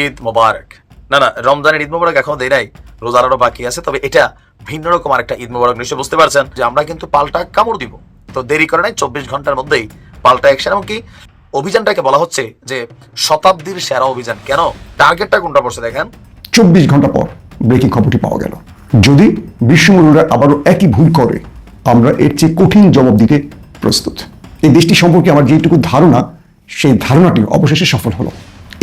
ঈদ মোবারক। না না, রমজানের ঈদ মোবারক এখনও দেয় নাই, রোজার আরও বাকি আছে, তবে এটা ভিন্ন রকম আরেকটা ঈদ মোবারক নিশ্চয় বুঝতে পারছেন যে আমরা কিন্তু পাল্টা কামড় দিব। তো দেরি করে নাই, চব্বিশ ঘণ্টার মধ্যেই পাল্টা অ্যাকশন এমনকি অভিযানটাকে বলা হচ্ছে যে শতাব্দীর সেরা অভিযান। কেন? টার্গেটটা কোনটা পড়ছে দেখেন? চব্বিশ ঘণ্টা পর ব্রেকিং খবরটি পাওয়া গেল। যদি বিশ্বমূল্যরা আবারও একই ভুল করে, আমরা এর চেয়ে কঠিন জবাব দিতে প্রস্তুত। এই দেশটি সম্পর্কে আমার যেটুকু ধারণা, সেই ধারণাটি অবশেষে সফল হলো।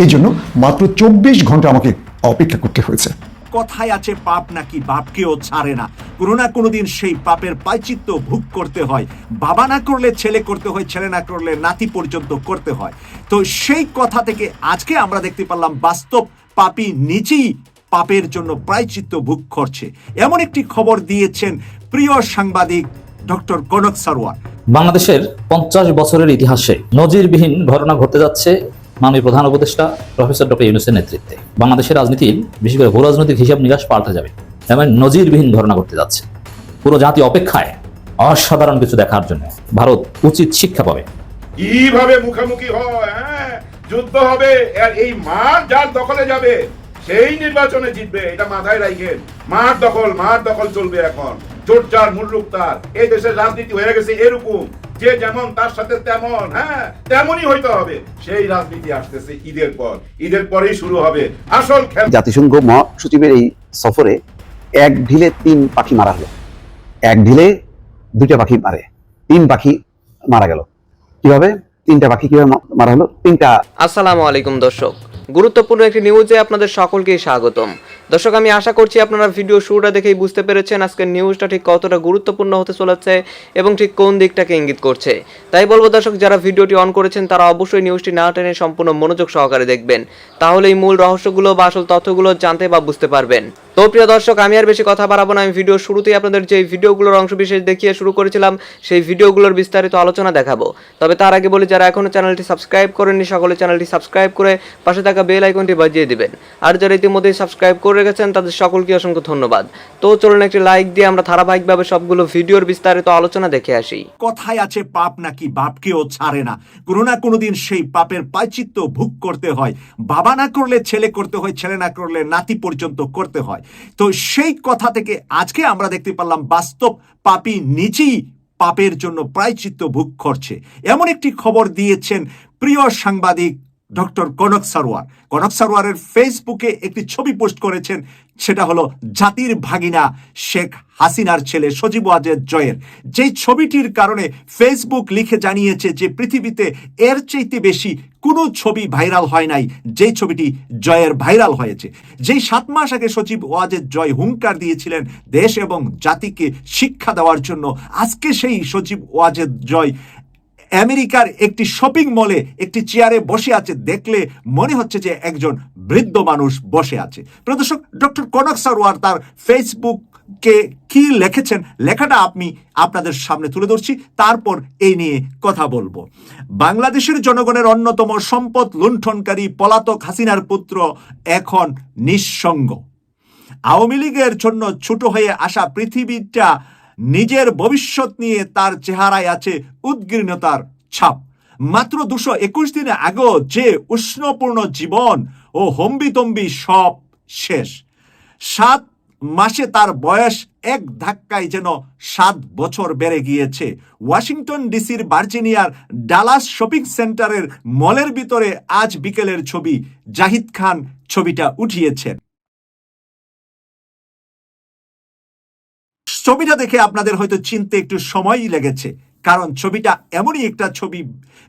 এই জন্য মাত্র চব্বিশ ঘণ্টা আমাকে অপেক্ষা করতে হয়েছে। কথায় আছে পাপ নাকি বাপকেও ছাড়ে না। কোনো না কোনোদিন সেই পাপের পাইচিত্য ভোগ করতে হয়। বাবা না করলে ছেলে করতে হয় ছেলে না করলে নাতি পর্যন্ত করতে হয়। তো সেই কথা থেকে আজকে আমরা দেখতে পারলাম বাস্তব পাপি নিজেই পাপের জন্য প্রায়চিত্ত ভোগ করছে। এমন একটি খবর দিয়েছেন প্রিয় সাংবাদিক ডক্টর কনক সারোয়ার। বাংলাদেশের পঞ্চাশ বছরের ইতিহাসে নজিরবিহীন ঘটনা ঘটতে যাচ্ছে মাননীয় প্রধান উপদেষ্টা প্রফেসর ডক্টর ইউনুসের নেতৃত্বে। বাংলাদেশের রাজনীতির, বিশেষ করে ভূ রাজনৈতিক হিসাব নিকাশ পাল্টে যাবে এমন নজিরবিহীন ঘটনা ঘটতে যাচ্ছে। পুরো জাতি অপেক্ষায় অসাধারণ কিছু দেখার জন্য ভারত উচিত শিক্ষা পাবে। কীভাবে মুখামুখি হয় হ্যাঁ? যুদ্ধ হবে, আর এই মাঠ যার দখলে যাবে, সেই নির্বাচনে জিতবে, এটা মাথায় রাখেন মাঠ দখল মাঠ দখল চলবে এখন। চোর যার মুল্লুক তার। এই দেশের রাজনীতি হয়ে গেছে এরকম। যে যেমন তার সাথে তেমন হ্যাঁ তেমনই হইতে হবে। সেই রাজনীতি আসতেছে ঈদের পর। ঈদের পরেই শুরু হবে আসল খেলা। জাতিসংঘ মহাসচিবের এই সফরে এক ঢিলে তিন পাখি মারা হলো। এক ঢিলে দুইটা পাখি মারে। তিন পাখি মারা গেল। কীভাবে? তিনটা পাখি কীভাবে মারা হলো? তিনটা আসসালামু আলাইকুম দর্শক। গুরুত্বপূর্ণ একটি নিউজে আপনাদের সকলকেই স্বাগতম। দর্শক, আমি আশা করছি আপনারা ভিডিও শুরুটা দেখেই বুঝতে পেরেছেন আজকের নিউজটা ঠিক কতটা গুরুত্বপূর্ণ হতে চলেছে এবং ঠিক কোন দিকটাকে ইঙ্গিত করছে। তাই বলব দর্শক, যারা ভিডিওটি অন করেছেন, তারা অবশ্যই নিউজটি না টেনে সম্পূর্ণ মনোযোগ সহকারে দেখবেন। তাহলে এই মূল রহস্যগুলো বা আসল তথ্যগুলো জানতে বা বুঝতে পারবেন। তো প্রিয় দর্শক, আমি আর বেশি কথা বাড়াবো না। আমি ভিডিও শুরুতেই আপনাদের যে ভিডিওগুলোর অংশ বিশেষ দেখিয়ে শুরু করেছিলাম, সেই ভিডিওগুলোর বিস্তারিত আলোচনা দেখাবো। তবে তার আগে বলি, যারা এখনও চ্যানেলটি সাবস্ক্রাইব করেননি, সকলে চ্যানেলটি সাবস্ক্রাইব করে পাশে থাকা বেল আইকনটি বাজিয়ে দিবেন। আর যারা ইতিমধ্যেই সাবস্ক্রাইব করে রেখেছেন তাদের সকলকে অসংখ্য ধন্যবাদ। তো চলুন একটি লাইক দিয়ে আমরা ধারাবাহিকভাবে সবগুলো ভিডিওর বিস্তারিত আলোচনা দেখে আসি। কথায় আছে, পাপ নাকি বাপকেও ছাড়ে না। কোনো না কোনোদিন সেই পাপের পাইচিত্য ভোগ করতে হয়। বাবা না করলে ছেলে করতে হয়, ছেলে না করলে নাতি পর্যন্ত করতে হয়। তো সেই কথা থেকে আজকে আমরা দেখতে পারলাম বাস্তব পাপি নিজেই পাপের জন্য প্রায়চিত্ত ভোগ করছে। এমন একটি খবর দিয়েছেন প্রিয় সাংবাদিক ডক্টর কনক সারোয়ার। কনক সারোয়ারের ফেসবুকে একটি ছবি পোস্ট করেছেন, সেটা হলো জাতির ভাগিনা শেখ হাসিনার ছেলে সজীব ওয়াজেদ জয়ের। যেই ছবিটির কারণে ফেসবুক লিখে জানিয়েছে যে পৃথিবীতে এর চাইতে বেশি কোনো ছবি ভাইরাল হয় নাই, যেই ছবিটি জয়ের ভাইরাল হয়েছে। যেই সাত মাস আগে সচিব ওয়াজেদ জয় হুঙ্কার দিয়েছিলেন দেশ এবং জাতিকে শিক্ষা দেওয়ার জন্য, আজকে সেই সচিব ওয়াজেদ জয় আমেরিকার একটি শপিং মলে একটি চেয়ারে বসে আছে। দেখলে মনে হচ্ছে যে একজন বৃদ্ধ মানুষ বসে আছে। প্রদর্শক ডক্টর কনক সারোয়ার তার ফেসবুককে কি লিখেছেন, লেখাটা আমি আপনাদের সামনে তুলে ধরছি। তারপর এই নিয়ে কথা বলব। বাংলাদেশের জনগণের অন্যতম সম্পদ লুণ্ঠনকারী পলাতক হাসিনার পুত্র এখন নিঃসঙ্গ। আওয়ামী লীগের জন্য ছোট হয়ে আসা পৃথিবীটা নিজের ভবিষ্যৎ নিয়ে তার চেহারায় আছে উদ্গীর্ণতার ছাপ। মাত্র দুশো একুশ দিনে আগেও যে উষ্ণপূর্ণ জীবন ও হম্বিতম্বি সব শেষ। সাত মাসে তার বয়স এক ধাক্কায় যেন সাত বছর বেড়ে গিয়েছে। ওয়াশিংটন ডিসির ভার্জিনিয়ার ডালাস শপিং সেন্টারের মলের ভিতরে আজ বিকেলের ছবি জাহিদ খান ছবিটা উঠিয়েছেন। ছবিটা দেখে আপনাদের হয়তো চিনতে একটু সময়ই লেগেছে। কারণ ছবিটা এমনই একটা ছবি,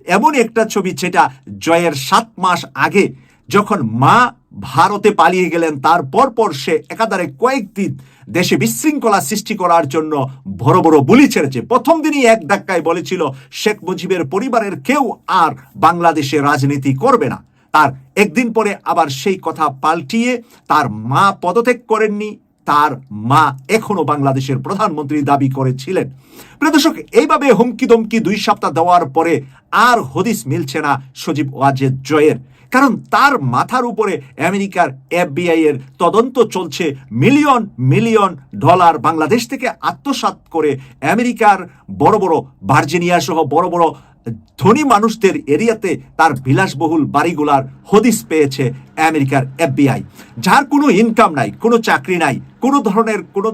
এমনই একটা ছবি যেটা জয়ের সাত মাস আগে যখন মা ভারতে পালিয়ে গেলেন তারপর পর সে একাধারে কয়েকদিন দেশে বিশৃঙ্খলা সৃষ্টি করার জন্য বড় বড় বুলি ছেড়েছে। প্রথম দিনই এক ধাক্কায় বলেছিল, শেখ মুজিবের পরিবারের কেউ আর বাংলাদেশে রাজনীতি করবে না। তার একদিন পরে আবার সেই কথা পাল্টিয়ে তার মা পদত্যাগ করেননি। তার মা এখনও বাংলাদেশের প্রধানমন্ত্রী দাবি করেছিলেন। প্রিয় দর্শক, এইভাবে হুমকি দমকি দুই সপ্তাহ দেওয়ার পরে আর হদিস মিলছে না সজীব ওয়াজেদ জয়ের। কারণ তার মাথার উপরে আমেরিকার এফবিআই এর তদন্ত চলছে মিলিয়ন মিলিয়ন ডলার বাংলাদেশ থেকে আত্মসাৎ করে আমেরিকার বড় বড় ভার্জিনিয়া সহ বড় বড় ধনী মানুষদের এরিয়াতে তার বিলাসবহুল বাড়িগুলার হদিস পেয়েছে আমেরিকার এফবিআই, যার কোনো ইনকাম নাই, কোনো চাকরি নাই, কোনো ধরনের কোনো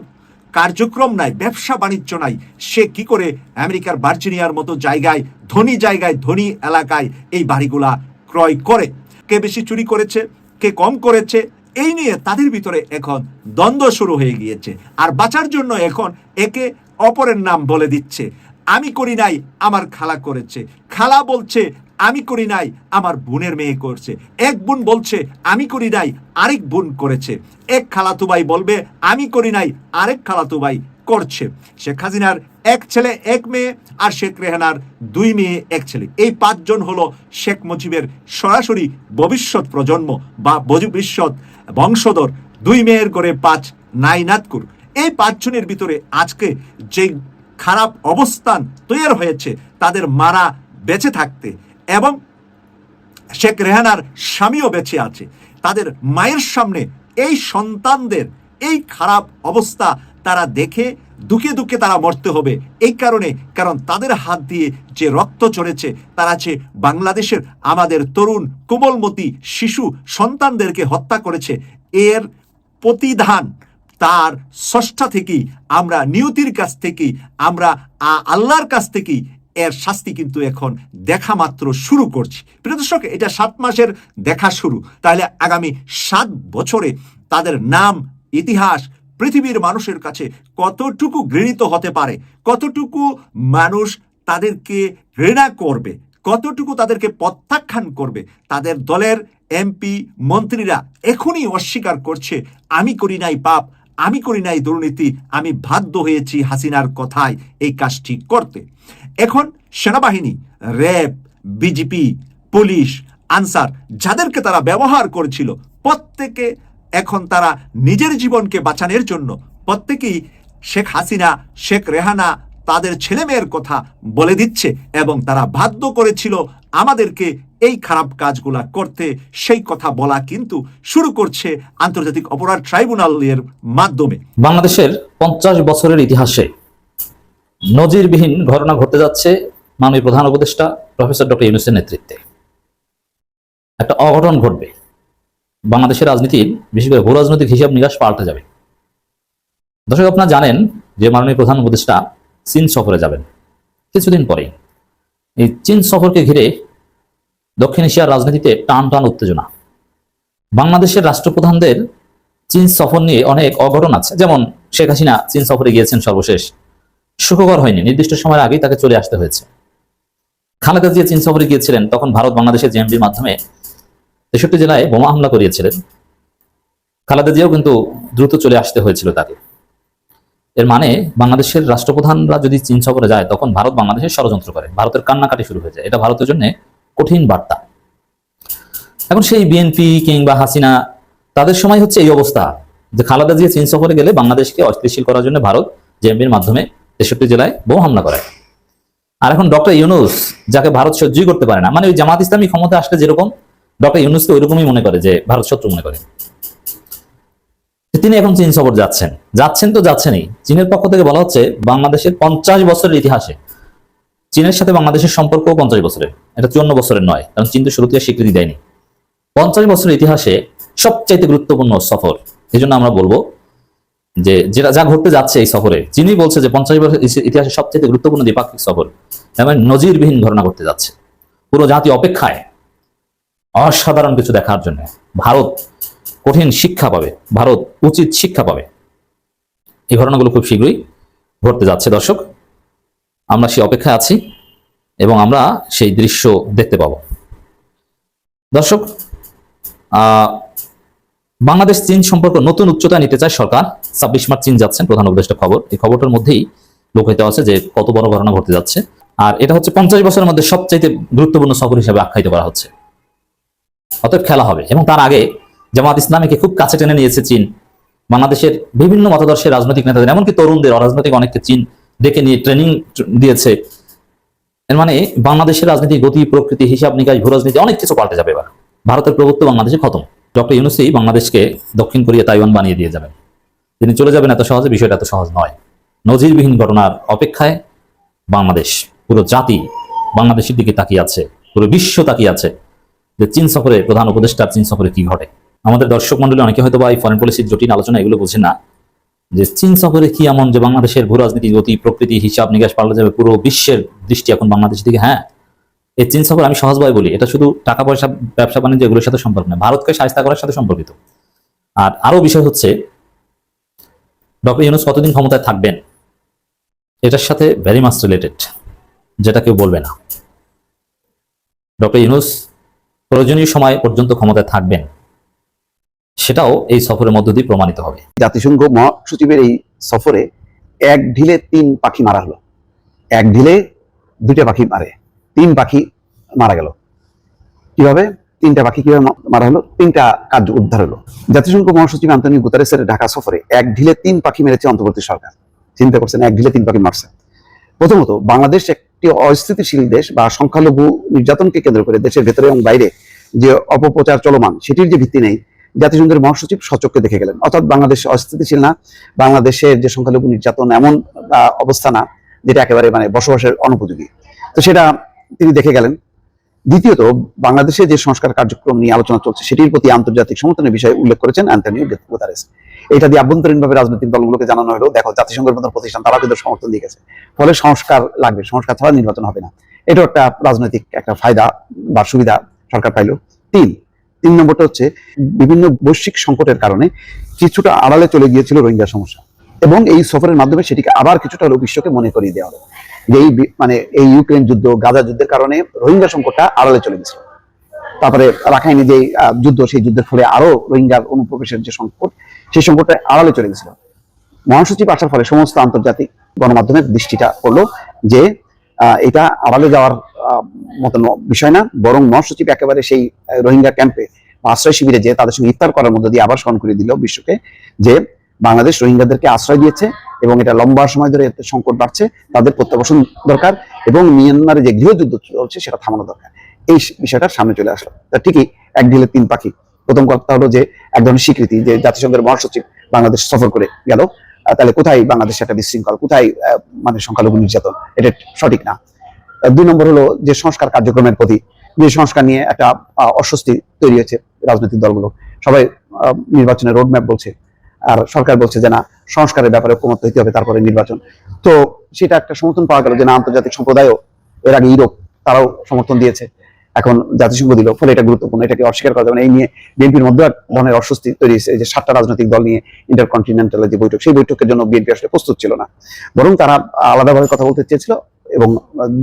কার্যক্রম নাই, ব্যবসা বাণিজ্য নাই। সে কি করে আমেরিকার ভার্জিনিয়ার মতো জায়গায়, ধনী জায়গায়, ধনী এলাকায় এই বাড়িগুলা ক্রয় করে? কে বেশি চুরি করেছে? কে কম করেছে? এই নিয়ে তাদের ভিতরে এখন দ্বন্দ্ব শুরু হয়ে গিয়েছে। আর বাঁচার জন্য এখন একে অপরের নাম বলে দিচ্ছে। আমি করি নাই, আমার খালা করেছে। খালা বলছে, আমি করি নাই, আমার বোনের মেয়ে করছে। এক বোন বলছে, আমি করি নাই, আরেক বোন করেছে। এক খালাতু ভাই বলবে, আমি করি নাই, আরেক খালাতু ভাই করছে। শেখ হাসিনার এক ছেলে, এক মেয়ে, আর শেখ রেহানার দুই মেয়ে, এক ছেলে। এই পাঁচজন হলো শেখ মুজিবের সরাসরি ভবিষ্যৎ প্রজন্ম বা ভবিষ্যৎ বংশধর। দুই মেয়ের করে পাঁচ নাইনাতকুর। এই পাঁচজনের ভিতরে আজকে যে খারাপ অবস্থান তৈরি হয়েছে তাদের মারা বেঁচে থাকতে এবং শেখ রেহানার স্বামীও বেঁচে আছে। তাদের মায়ের সামনে এই সন্তানদের এই খারাপ অবস্থা তারা দেখে দুকে দুকে তারা মরতে হবে। এই কারণে, কারণ তাদের হাত দিয়ে যে রক্ত চড়েছে, তারা যে বাংলাদেশের আমাদের তরুণ কোমলমতি শিশু সন্তানদেরকে হত্যা করেছে, এর প্রতিধান তার ষষ্ঠা থেকেই আমরা নিয়তির কাছ থেকেই, আমরা আল্লাহর কাছ থেকেই এর শাস্তি কিন্তু এখন দেখা মাত্র শুরু করছি। প্রিয় দর্শক, এটা সাত মাসের দেখা শুরু। তাহলে আগামী সাত বছরে তাদের নাম, ইতিহাস, পৃথিবীর মানুষের কাছে কতটুকু ঘৃণিত হতে পারে, কতটুকু মানুষ তাদেরকে ঘৃণা করবে, কতটুকু তাদেরকে প্রত্যাখ্যান করবে, তাদের দলের এমপি, মন্ত্রীরা এখনই অস্বীকার করছে, আমি করি নাই, পাপ আমি করি নাই দুর্নীতি, আমি বাধ্য হয়েছি হাসিনার কথায় এই কাজটি করতে। এখন সেনাবাহিনী, র্যাব, বিজেপি, পুলিশ, আনসার যাদেরকে তারা ব্যবহার করেছিল, প্রত্যেকে এখন তারা নিজের জীবনকে বাঁচানোর জন্য, প্রত্যেকেই শেখ হাসিনা, শেখ রেহানা তাদের ছেলেমেয়ের কথা বলে দিচ্ছে এবং তারা বাধ্য করেছিল আমাদেরকে এই খারাপ কাজগুলা করতে সেই কথা বলা কিন্তু শুরু করছে আন্তর্জাতিক অপরাধ ট্রাইব্যুনালের মাধ্যমে। বাংলাদেশের পঞ্চাশ বছরের ইতিহাসে নজিরবিহীন ঘটনা ঘটতে যাচ্ছে মাননীয় প্রধান উপদেষ্টা প্রফেসর ডক্টর ইউনুসের নেতৃত্বে। একটা অঘটন ঘটবে। বাংলাদেশের রাজনীতির, বিশেষ করে ভূ রাজনৈতিক হিসাব নিকাশ পাল্টে যাবে। দর্শক, আপনারা জানেন যে মাননীয় প্রধান উপদেষ্টা চীন সফরে যাবেন। কিছুদিন পরেই। এই চীন সফরকে ঘিরে দক্ষিণ এশিয়ার রাজনীতিতে টান টান উত্তেজনা। বাংলাদেশের রাষ্ট্রপ্রধানদের চীন সফর নিয়ে অনেক অঘটন আছে। যেমন শেখ হাসিনা চীন সফরে গিয়েছেন সর্বশেষ। সুখকর হয়নি, নির্দিষ্ট সময়ের আগেই তাকে চলে আসতে হয়েছে। খালেদা জিয়া চীন সফরে গিয়েছিলেন, তখন ভারত বাংলাদেশের জেএমডির মাধ্যমে তেষট্টি জেলায় বোমা হামলা করিয়েছিলেন। খালেদা জিয়াও কিন্তু দ্রুত চলে আসতে হয়েছিল তাকে। এর মানে বাংলাদেশের রাষ্ট্রপ্রধানরা যদি চীন সফরে যায়, তখন ভারত বাংলাদেশের ষড়যন্ত্র করে। ভারতের কান্নাকাটি শুরু হয়ে যায়। এটা ভারতের জন্য কঠিন বার্তা। এখন সেই বিএনপি কিংবা হাসিনা, তাদের সময় হচ্ছে এই অবস্থা যে খালেদা জিয়া চীন সফরে গেলে বাংলাদেশকে অস্থিতিশীল করার জন্য ভারত জেএমবির মাধ্যমে তেষট্টি জেলায় বোম হামলা করে। আর এখন ডক্টর ইউনুস, যাকে ভারত সহ্যই করতে পারে না মানে ওই জামাত ইসলামী ক্ষমতা আসলে যেরকম, ডক্টর ইউনুসকে ওইরকমই মনে করে যে ভারত শত্রু মনে করে। তিনি এখন চীন সফর যাচ্ছেন। যাচ্ছেন তো যাচ্ছেনই। চীনের পক্ষ থেকে বলা হচ্ছে বাংলাদেশের পঞ্চাশ বছরের ইতিহাসে চীনের সাথে বাংলাদেশের সম্পর্ক পঞ্চাশ বছরের। এটা চুয়ান্ন বছরের নয়, কারণ চীন তো শুরুতে স্বীকৃতি দেয়নি। পঞ্চাশ বছরের ইতিহাসে সবচাইতে গুরুত্বপূর্ণ সফর, এই জন্য আমরা বলব যে যেটা যা ঘটতে যাচ্ছে এই সফরে, চীনই বলছে যে পঞ্চাশ বছর ইতিহাসে সবচেয়ে গুরুত্বপূর্ণ দ্বিপাক্ষিক সফর এবং নজিরবিহীন ঘটনা ঘটতে যাচ্ছে। পুরো জাতি অপেক্ষায় অসাধারণ কিছু দেখার জন্য। ভারত কঠিন শিক্ষা পাবে, ভারত উচিত শিক্ষা পাবে। এই ঘটনাগুলো খুব শীঘ্রই ঘটতে যাচ্ছে, দর্শক। আমরা সেই অপেক্ষায় আছি এবং আমরা সেই দৃশ্য দেখতে পাবো। দর্শক বাংলাদেশ চীন সম্পর্ক নতুন উচ্চতা নিতে চায় সরকার। ছাব্বিশ মার্চ চীন যাচ্ছেন প্রধান উপদেষ্টা খবর। এই খবরটার মধ্যেই লোক লোকায়িত আছে যে কত বড় ঘটনা ঘটতে যাচ্ছে। আর এটা হচ্ছে পঞ্চাশ বছরের মধ্যে সবচাইতে গুরুত্বপূর্ণ সফর হিসেবে আখ্যায়িত করা হচ্ছে। অতএব খেলা হবে এবং তার আগে জামাত ইসলামীকে খুব কাছে টেনে নিয়েছে চীন। বাংলাদেশের বিভিন্ন মতাদর্শের রাজনৈতিক নেতাদের, এমনকি তরুণদের, অরাজনৈতিক অনেককে চীন ডেকে নিয়ে ট্রেনিং দিয়েছে। এর মানে বাংলাদেশের রাজনীতি, গতি, প্রকৃতি, হিসাব নিকাশ ভূ রাজনীতি অনেক কিছু পাল্টে যাবে এবার। ভারতের প্রভুত্ব বাংলাদেশে খতম। ডক্টর ইউনুসি বাংলাদেশকে দক্ষিণ কোরিয়া, তাইওয়ান বানিয়ে দিয়ে যাবেন। তিনি চলে যাবেন এত সহজে, বিষয়টা এত সহজ নয়। নজিরবিহীন ঘটনার অপেক্ষায় বাংলাদেশ, পুরো জাতি বাংলাদেশের দিকে তাকিয়ে আছে, পুরো বিশ্ব তাকিয়ে আছে যে চীন সফরে প্রধান উপদেষ্টার চীন সফরে কি ঘটে। আমাদের দর্শক মন্ডলী অনেকে হয়তো বা এই ফরেন পলিসির জটিল আলোচনা এগুলো বোঝে না। যে চীন সফরে কি এমন যে বাংলাদেশের ভূ রাজনীতি, গতি, প্রকৃতি, হিসাব নিকাশ পাল্টে যাবে, পুরো বিশ্বের দৃষ্টি এখন বাংলাদেশ দিকে? হ্যাঁ। এই চীন সফর আমি সহজভাবে বলি, এটা শুধু টাকা পয়সা, ব্যবসা বাণিজ্য এগুলোর সাথে সম্পর্ক না, ভারতকে সাহিত্য করার সাথে সম্পর্কিত। আর আরও বিষয় হচ্ছে, ডক্টর ইউনুস কতদিন ক্ষমতায় থাকবেন? এটার সাথে ভেরি মাস রিলেটেড যেটা কেউ বলবে না। ডক্টর ইউনুস প্রয়োজনীয় সময় পর্যন্ত ক্ষমতায় থাকবেন। সেটাও এই সফরের মধ্য দিয়ে প্রমাণিত হবে। জাতিসংঘ মহাসচিবের এই সফরে এক ঢিলে তিন পাখি মারা হলো। এক ঢিলে দুইটা পাখি মারে, তিন পাখি মারা গেল। কীভাবে? তিনটা পাখি কীভাবে মারা হলো? তিনটা কার্য উদ্ধার হলো। জাতিসংঘ মহাসচিব আন্তনিও গুতারেসের ঢাকা সফরে এক ঢিলে তিন পাখি মেরেছে অন্তর্বর্তী সরকার। চিন্তা করছেন, এক ঢিলে তিন পাখি মারছে। প্রথমত, বাংলাদেশ একটি অস্থিতিশীল দেশ বা সংখ্যালঘু নির্যাতনকে কেন্দ্র করে দেশের ভেতরে এবং বাইরে যে অপপ্রচার চলমান, সেটির যে ভিত্তি নেই জাতিসংঘের মহাসচিব সচক্ষে দেখে গেলেন। অর্থাৎ বাংলাদেশ অস্থিতিশীল না, বাংলাদেশের যে সংখ্যালঘু নির্যাতন এমন অবস্থা না, যেটা একেবারে মানে বসবাসের অনুপযোগী। তো সেটা তিনি দেখে গেলেন। দ্বিতীয়ত, বাংলাদেশে যে সংস্কার কার্যক্রম নিয়ে আলোচনা চলছে, সেটির প্রতি আন্তর্জাতিক সমর্থনের বিষয়ে উল্লেখ করেছেন অ্যান্টনিও গুতারেস। এটা দিয়ে আভ্যন্তরীণভাবে রাজনৈতিক দলগুলোকে জানানো হলো, দেখো, জাতিসংঘের মতো প্রতিষ্ঠান তারা কিন্তু সমর্থন দিয়ে গেছে। ফলে সংস্কার লাগবে, সংস্কার ছাড়া নির্বাচন হবে না। এটাও একটা রাজনৈতিক একটা ফায়দা বা সুবিধা সরকার পাইলো। তিন তিন নম্বরটা হচ্ছে বিভিন্ন বৈশ্বিক সংকটের কারণে কিছুটা আড়ালে চলে গিয়েছিল রোহিঙ্গা সমস্যা। এবং এই সফরের মাধ্যমে সেটিকে আবার কিছুটা হলেও বিশ্বকে মনে করিয়ে দেওয়া হলো। যে এই মানে এই ইউক্রেন যুদ্ধ, গাজা যুদ্ধের কারণে রোহিঙ্গা সংকটটা আড়ালে চলে গেছিল তারপরে রাখাইনে যে যুদ্ধ, সেই যুদ্ধের ফলে আরও রোহিঙ্গার অনুপ্রবেশের যে সংকট, সেই সংকটটা আড়ালে চলে গেছিল মহাসচিব আসার ফলে সমস্ত আন্তর্জাতিক গণমাধ্যমের দৃষ্টিটা করল যে এটা আড়ালে যাওয়ার মতন বিষয় না, বরং মহাসচিব একেবারে সেই রোহিঙ্গা ক্যাম্পে আশ্রয় শিবিরে যে তাদের সঙ্গে ইফতার করার মধ্যে দিয়ে আবার স্মরণ করে দিল বিশ্বকে যে বাংলাদেশ রোহিঙ্গাদেরকে আশ্রয় দিয়েছে এবং এটা লম্বা সময় ধরে এতে সংকট বাড়ছে, তাদের প্রত্যাবাসন দরকার এবং মিয়ানমারে যে গৃহযুদ্ধ চলছে সেটা থামানো দরকার। এই বিষয়টা সামনে চলে আসলো তা ঠিকই এক ঢিলে তিন পাখি। প্রথম কথা হলো যে, এক ধরনের স্বীকৃতি যে জাতিসংঘের মহাসচিব বাংলাদেশ সফর করে গেল। তাহলে কোথায় বাংলাদেশ একটা বিশৃঙ্খল? কোথায় মানে সংখ্যালঘু নির্যাতন? এটা সঠিক না। দুই নম্বর হলো যে সংস্কার কার্যক্রমের প্রতি যে সংস্কার নিয়ে একটা অস্বস্তি তৈরি হয়েছে রাজনৈতিক দলগুলো। সবাই নির্বাচনের রোডম্যাপ বলছে। আর সরকার বলছে যে না, সংস্কারের ব্যাপারে ঐক্যমত হইতে হবে তারপরে নির্বাচন। তো সেটা একটা সমর্থন পাওয়া গেল যে না, আন্তর্জাতিক সম্প্রদায়ও এর আগে ইউরোপ তারাও সমর্থন দিয়েছে। এখন জাতিসংঘ দিল ফলে এটা গুরুত্বপূর্ণ, এটাকে অস্বীকার করা যাবে এই নিয়ে বিএনপির মধ্যে এক ধরনের অস্বস্তি তৈরি হয়েছে যে সাতটা রাজনৈতিক দল নিয়ে ইন্টারকন্টিনেন্টাল যে বৈঠক, সেই বৈঠকের জন্য বিএনপি আসলে প্রস্তুত ছিল না। বরং তারা আলাদাভাবে কথা বলতে চেয়েছিল এবং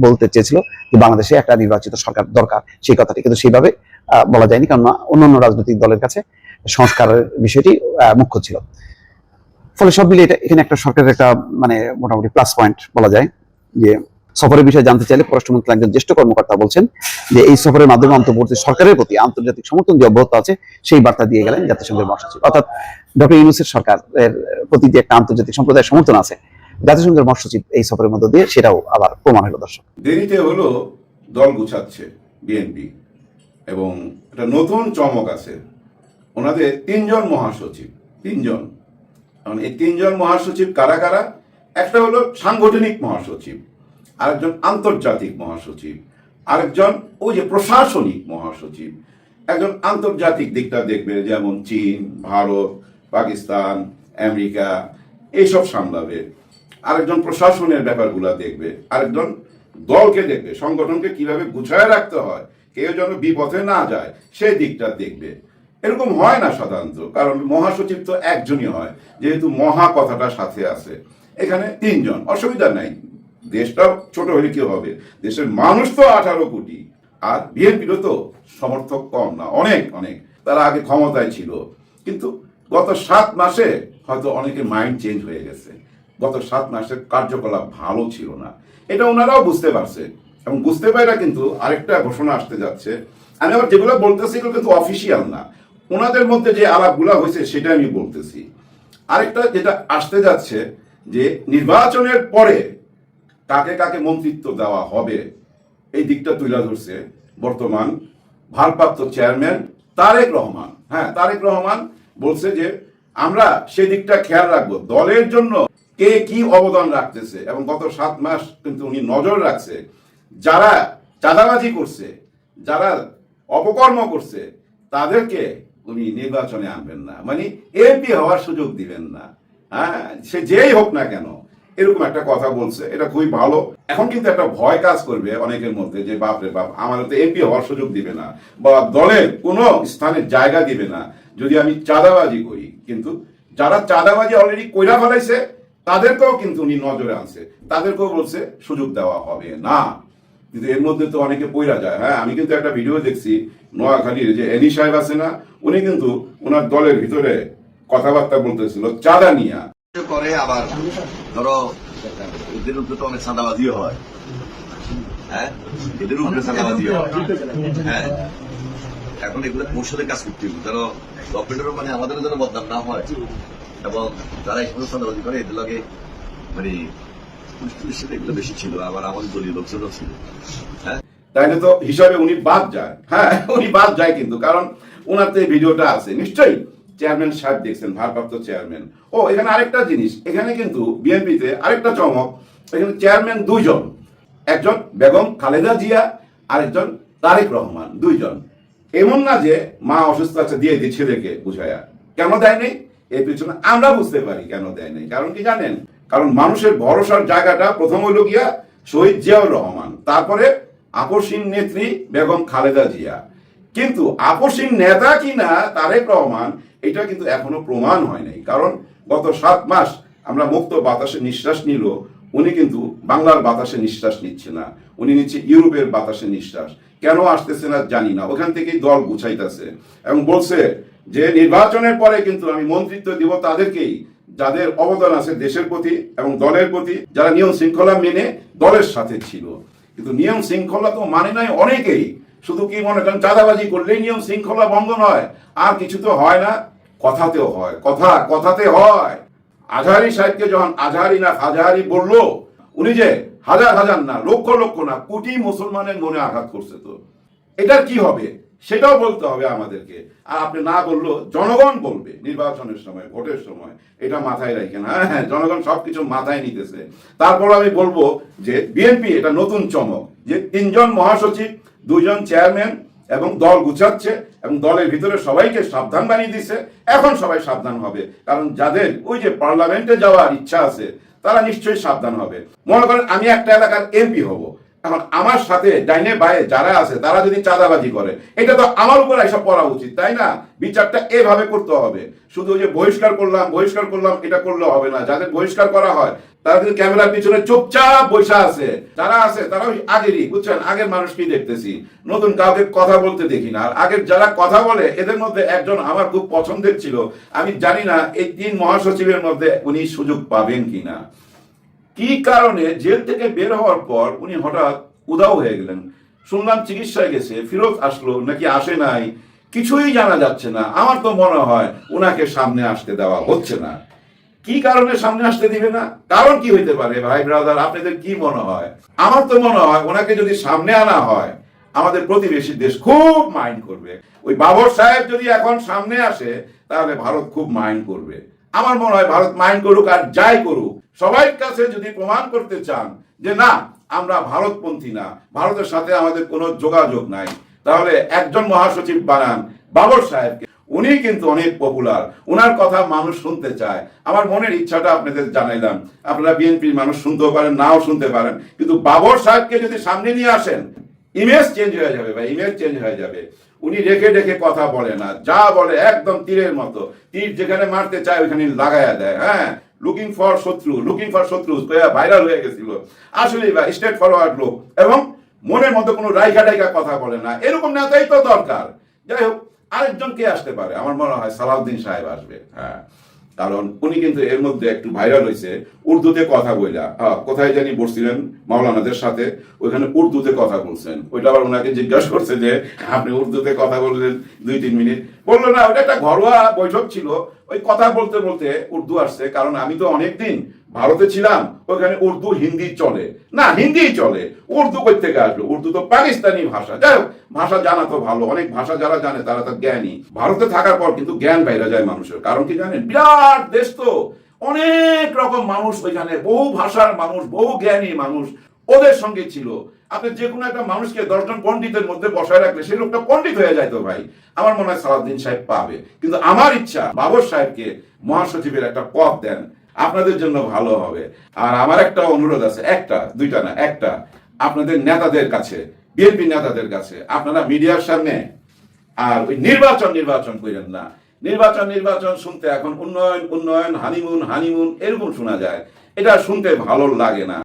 বলতে চেয়েছিল যে বাংলাদেশে একটা নির্বাচিত সরকার দরকার, সেই কথাটি। কিন্তু সেইভাবে বলা যায়নি কারণ অন্যান্য রাজনৈতিক দলের কাছে সংস্কারের বিষয়টি মুখ্য ছিল। ফলে সব মিলিয়ে এটা এখানে একটা সরকারের একটা মানে মোটামুটি প্লাস পয়েন্ট বলা যায় যে সফরের বিষয়ে জানতে চাইলে পররাষ্ট্রমন্ত্রী একজন জ্যেষ্ঠ কর্মকর্তা বলছেন যে এই সফরের মাধ্যমে অন্তর্বর্তী সরকারের প্রতি আন্তর্জাতিক সমর্থন যে অব্যাহত আছে, সেই বার্তা দিয়ে গেলেন জাতিসংঘের মহাসচিব। অর্থাৎ ডক্টর ইউনুসের সরকারের প্রতি যে একটা আন্তর্জাতিক সম্প্রদায়ের সমর্থন আছে, জাতিসংঘের মহাসচিব এই সফরের মধ্য দিয়ে সেটাও আবার প্রমাণ হলো দর্শক। দেরিতে হলো দল গুছাচ্ছে বিএনপি এবং একটা নতুন চমক আছে। ওনাদের তিনজন মহাসচিব, তিনজন। এই তিনজন মহাসচিব কারা কারা? একটা হলো সাংগঠনিক মহাসচিব। আরেকজন আন্তর্জাতিক মহাসচিব, আরেকজন ওই যে প্রশাসনিক মহাসচিব। একজন আন্তর্জাতিক দিকটা দেখবে, যেমন চীন, ভারত, পাকিস্তান, আমেরিকা, এইসব সামলাবে। আরেকজন প্রশাসনের ব্যাপারগুলো দেখবে, আরেকজন দলকে দেখবে, সংগঠনকে কীভাবে গুছায় রাখতে হয়, কেউ যেন বিপথে না যায়, সেই দিকটা দেখবে। এরকম হয় না সাধারণত, কারণ মহাসচিব তো একজনই হয়, যেহেতু মহা কথাটা সাথে আছে। এখানে তিনজন, অসুবিধা নাই। দেশটা ছোট হলে কি হবে? দেশের মানুষ তো আঠারো কোটি। আর বিএনপিরও তো সমর্থক কম না, অনেক অনেক। তারা আগে ক্ষমতায় ছিল। কিন্তু গত সাত মাসে হয়তো অনেকের মাইন্ড চেঞ্জ হয়ে গেছে। গত সাত মাসের কার্যকলাপ ভালো ছিল না। এটা ওনারাও বুঝতে পারছে। এবং বুঝতে পারা কিন্তু আরেকটা ঘোষণা আসতে যাচ্ছে। আমি আবার যেগুলো বলতেছি এগুলো কিন্তু অফিসিয়াল না। ওনাদের মধ্যে যে আলাপগুলা হয়েছে সেটা আমি বলতেছি। আরেকটা যেটা আসতে যাচ্ছে যে নির্বাচনের পরে কাকে কাকে মন্ত্রিত্ব দেওয়া হবে, এই দিকটা তুলে ধরছে বর্তমান ভারপ্রাপ্ত চেয়ারম্যান তারেক রহমান। হ্যাঁ তারেক রহমান বলছে যে, আমরা সেই দিকটা খেয়াল রাখব। দলের জন্য কে কি অবদান রাখতেছে এবং গত সাত মাস কিন্তু উনি নজর রাখছে। যারা চাঁদাবাজি করছে, যারা অপকর্ম করছে, তাদেরকে উনি নির্বাচনে আনবেন না। মানে এমপি হওয়ার সুযোগ দিবেন না। হ্যাঁ সে যেই হোক না কেন এরকম একটা কথা বলছে, এটা খুবই ভালো। এখন কিন্তু একটা ভয় কাজ করবে অনেকের মধ্যে যে বাপ রে বাপ, আমাদের তো এমপি হওয়ার সুযোগ দিবে না বা দলের কোনো স্থানে জায়গা দিবে না। যদি আমি চাঁদাবাজি করি, কিন্তু যারা চাঁদাবাজি অলরেডি কইরা ফেলাইছে, তাদেরকেও কিন্তু উনি নজরে আনছে। তাদেরকেও বলছে, সুযোগ দেওয়া হবে না। কিন্তু এর মধ্যে তো অনেকে পইরা যায়। হ্যাঁ আমি কিন্তু একটা ভিডিও দেখছি, নোয়াখালীর যে এনি সাহেব আছে না, উনি কিন্তু ওনার দলের ভিতরে কথাবার্তা বলতেছিল, চাঁদা নিয়া। করে আবার ধরো এদের উপরে তো অনেক চাঁদাবাজিও হয়। হ্যাঁ? এদের উপরে চাঁদাবাজিও হয়। হ্যাঁ এখন এগুলো কৌশলে কাজ করতে হবে। ধরো গভর্নমেন্টেরও মানে আমাদেরও যেন বদনাম না হয়। এবং যারা এই সমস্ত চাঁদাবাজি করে এদের লগে মানে পুলিশ টুলিশ সাথে এগুলো বেশি ছিল আবার আমাদের দলীয় লোকজনও ছিল। হ্যাঁ? তাইলে তো হিসাবে উনি বাদ যায়। হ্যাঁ উনি বাদ যায় কিন্তু কারণ ওনার তো এই ভিডিওটা আছে। নিশ্চয়ই চেয়ারম্যান সাহেব দেখছেন, ভারপ্রাপ্ত চেয়ারম্যান। ও, এখানে আরেকটা জিনিস, এখানে কিন্তু বিএনপিতে আরেকটা চমক, এখানে চেয়ারম্যান দুইজন, একজন বেগম খালেদা জিয়া, আরেকজন তারেক রহমান, দুইজন। এমন না যে মা অসুস্থ আছে, দিয়ে দিই ছেলেকে বুঝায়া। কেন দেয় নেই? এর পিছনে আমরা বুঝতে পারি কেন দেয় নেই। কারণ কি জানেন? কারণ মানুষের ভরসার জায়গাটা প্রথম হইল গিয়া শহীদ জিয়াউর রহমান, তারপরে আপসীন নেত্রী বেগম খালেদা জিয়া। কিন্তু আপসীন নেতা কিনা তারেক রহমান এটা কিন্তু এখনও প্রমাণ হয় নাই। কারণ গত সাত মাস আমরা মুক্ত বাতাসে নিঃশ্বাস নিল, উনি কিন্তু বাংলার বাতাসে নিঃশ্বাস নিচ্ছে না। উনি নিচ্ছে ইউরোপের বাতাসে নিঃশ্বাস। কেন আসতেছে না জানি না। ওখান থেকেই দল গুছাইতেছে এবং বলছে যে নির্বাচনের পরে কিন্তু আমি মন্ত্রিত্ব দিব তাদেরকেই, যাদের অবদান আছে দেশের প্রতি এবং দলের প্রতি, যারা নিয়ম শৃঙ্খলা মেনে দলের সাথে ছিল। কিন্তু নিয়ম শৃঙ্খলা তো মানে নাই অনেকেই। শুধু কি মনে করেন, চাঁদাবাজি করলেই নিয়ম শৃঙ্খলা ভঙ্গ নয়? আর কিছু তো হয় না, কথাতেও হয়, কথা, কথাতে হয়। আজহারি সাহেবকে যখন আজহারি না হাজারি বলল, উনি যে হাজার হাজার না, লক্ষ লক্ষ না, কোটি মুসলমানের মনে আঘাত করছে তো। এটার কি হবে? সেটাও বলতে হবে আমাদেরকে। আর আপনি না বলল, জনগণ বলবে নির্বাচনের সময়, ভোটের সময়। এটা মাথায় রাখেন হ্যাঁ হ্যাঁ জনগণ সবকিছু মাথায় নিতেছে। তারপর আমি বলব যে বিএনপি এটা নতুন চমক, যে তিনজন মহাসচিব দুইজন চেয়ারম্যান এবং দল গুছাচ্ছে এবং দলের ভিতরে সবাইকে সাবধান বানিয়ে দিছে। এখন সবাই সাবধান হবে। কারণ যাদের ওই যে পার্লামেন্টে যাওয়ার ইচ্ছা আছে, তারা নিশ্চয়ই সাবধান হবে। মনে করেন আমি একটা এলাকার এমপি হব। এখন আমার সাথে ডাইনে বায়ে যারা আছে, তারা যদি চাঁদাবাজি করে, এটা তো আমার উপর এসব পড়া উচিত, তাই না? বিচারটা এভাবে করতে হবে। শুধু যে বহিষ্কার করলাম বহিষ্কার করলাম, এটা করলে হবে না। যাদের বহিষ্কার করা হয় তারা কিন্তু ক্যামেরার পিছনে চুপচাপ বৈশা আছে। যারা আছে তারা ওই আগেরই, বুঝছেন? আগের মানুষকেই দেখতেছি। নতুন কাউকে কথা বলতে দেখি না। আর আগের যারা কথা বলে, এদের মধ্যে একজন আমার খুব পছন্দের ছিল। আমি জানি না এই তিন মহাসচিবের মধ্যে উনি সুযোগ পাবেন কিনা। কি কারণে জেল থেকে বের হওয়ার পর উনি হঠাৎ উদাও হয়ে গেলেন? শুনলাম চিকিৎসায় গেছে ফিরত আসলো, নাকি আসে নাই? কিছুই জানা যাচ্ছে না। আমার তো মনে হয় ওনাকে সামনে আসতে দেওয়া হচ্ছে না। কি কারণে সামনে আসতে দিবে না? কারণ কি হইতে পারে, ভাই ব্রাদার আপনাদের কি মনে হয়? আমার তো মনে হয় ওনাকে যদি সামনে আনা হয়, আমাদের প্রতিবেশী দেশ খুব মাইন্ড করবে। ওই বাবর সাহেব যদি এখন সামনে আসে, তাহলে ভারত খুব মাইন্ড করবে। আমার মনে হয় ভারত মাইন্ড করুক আর যাই করুক, সবাই কাছে যদি প্রমাণ করতে চান যে না, আমরা ভারতপন্থী না, ভারতের সাথে আমাদের কোনো যোগাযোগ নাই, তাহলে একজন মহাসচিব বানান বাবর সাহেবকে। উনি কিন্তু অনেক পপুলার ওনার কথা মানুষ শুনতে চায়। আমার মনের ইচ্ছাটা আপনাদের জানাইলাম। আপনারা বিএনপির মানুষ শুনতেও পারেন, নাও শুনতে পারেন। কিন্তু বাবর সাহেবকে যদি সামনে নিয়ে আসেন ইমেজ চেঞ্জ হয়ে যাবে বা ইমেজ চেঞ্জ হয়ে যাবে। উনি রেখে রেখে কথা বলে না, যা বলে একদম তীরের মতো। তীর যেখানে মারতে চায়, ওইখানে লাগায়া দেয় হ্যাঁ? লুকিং ফর শত্রু লুকিং ফর শত্রু ভাইরাল হয়ে গেছিল। আসলে বা স্টেট ফরওয়ার্ড লোক। এবং মনের মধ্যে কোনো রাইখা টাইকা কথা বলে না। এরকম নেতাই তো দরকার। যাই হোক আরেকজন কে আসতে পারে? আমার মনে হয় সালাউদ্দিন সাহেব আসবে। হ্যাঁ। কারণ উনি কিন্তু এর মধ্যে একটু ভাইরাল হয়েছে উর্দুতে কথা বইলা। আহ, কোথায় জানি বসছিলেন মাওলানাদের সাথে। ওইখানে উর্দুতে কথা বলছেন। ওইটা আবার ওনাকে জিজ্ঞাসা করছে যে আপনি উর্দুতে কথা বললেন দুই তিন মিনিট? বলল না ওটা একটা ঘরোয়া বৈঠক ছিল। ওই কথা বলতে বলতে উর্দু আসছে। কারণ আমি তো অনেকদিন ভারতে ছিলাম, ওখানে উর্দু, হিন্দি চলে। না হিন্দি চলে। উর্দু থেকে আসলো। উর্দু তো পাকিস্তানি ভাষা। যাই হোক, ভাষা জানা তো ভালো। অনেক ভাষা যারা জানে, তারা তো জ্ঞানী। ভারতে থাকার পর কিন্তু জ্ঞান বাইরে যায় মানুষের। কারণ কি জানেন? বিরাট দেশ তো। অনেক রকম মানুষ ওইখানে। বহু ভাষার মানুষ, বহু জ্ঞানী মানুষ ওদের সঙ্গে ছিল। আপনি যে কোনো একটা মানুষকে দশজন পণ্ডিতের মধ্যে বসায় রাখলে সেই লোকটা পণ্ডিত হয়ে যায় তো ভাই। আমার মনে হয় সালাউদ্দিন সাহেব পাবে। কিন্তু আমার ইচ্ছা, বাবর সাহেবকে মহাসচিবের একটা পদ দেন। আপনাদের জন্য ভালো হবে। আর আমার একটা অনুরোধ আছে, একটা, দুইটা না, একটা। আপনাদের নেতাদের কাছে বিএনপি নেতাদের কাছে, আপনারা মিডিয়ার সামনে আর ওই নির্বাচন নির্বাচন করেন না। নির্বাচন নির্বাচন শুনতে এখন উন্নয়ন উন্নয়ন, হানিমুন হানিমুন, এরকম শোনা যায়। এটা শুনতে ভালো লাগে না।